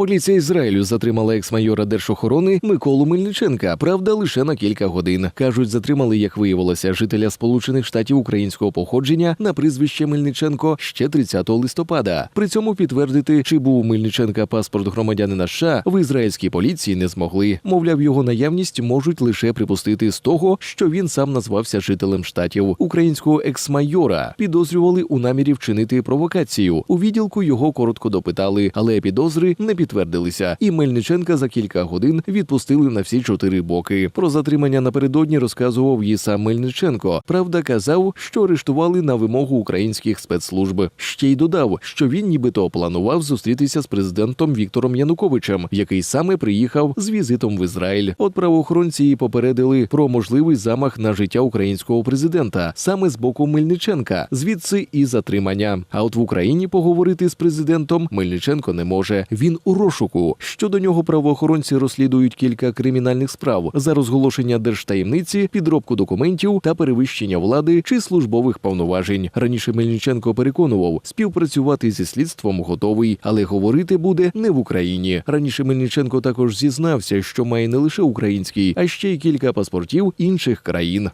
Поліція Ізраїлю затримала екс-майора держохорони Миколу Мельниченка. Правда, лише на кілька годин. кажуть, затримали, як виявилося, жителя Сполучених Штатів українського походження на прізвище Мельниченко ще 30 листопада. При цьому підтвердити, чи був у Мельниченка паспорт громадянина США, в ізраїльській поліції не змогли. Мовляв, його наявність можуть лише припустити з того, що він сам назвався жителем штатів. Українського екс-майора підозрювали у намірі вчинити провокацію. У відділку його коротко допитали, але підозри не підтвердилися. І Мельниченка за кілька годин відпустили на всі чотири боки. Про затримання напередодні розказував і сам Мельниченко. Правда, казав, що арештували на вимогу українських спецслужб. Ще й додав, що він нібито планував зустрітися з президентом Віктором Януковичем, який саме приїхав з візитом в Ізраїль. От правоохоронці і попередили про можливий замах на життя українського президента саме з боку Мельниченка, звідси і затримання. А от в Україні поговорити з президентом Мельниченко не може. Він у розшуку. Щодо нього правоохоронці розслідують кілька кримінальних справ за розголошення держтаємниці, підробку документів та перевищення влади чи службових повноважень. Раніше Мельниченко переконував, співпрацювати зі слідством готовий, але говорити буде не в Україні. Раніше Мельниченко також зізнався, що має не лише український, а ще й кілька паспортів інших країн.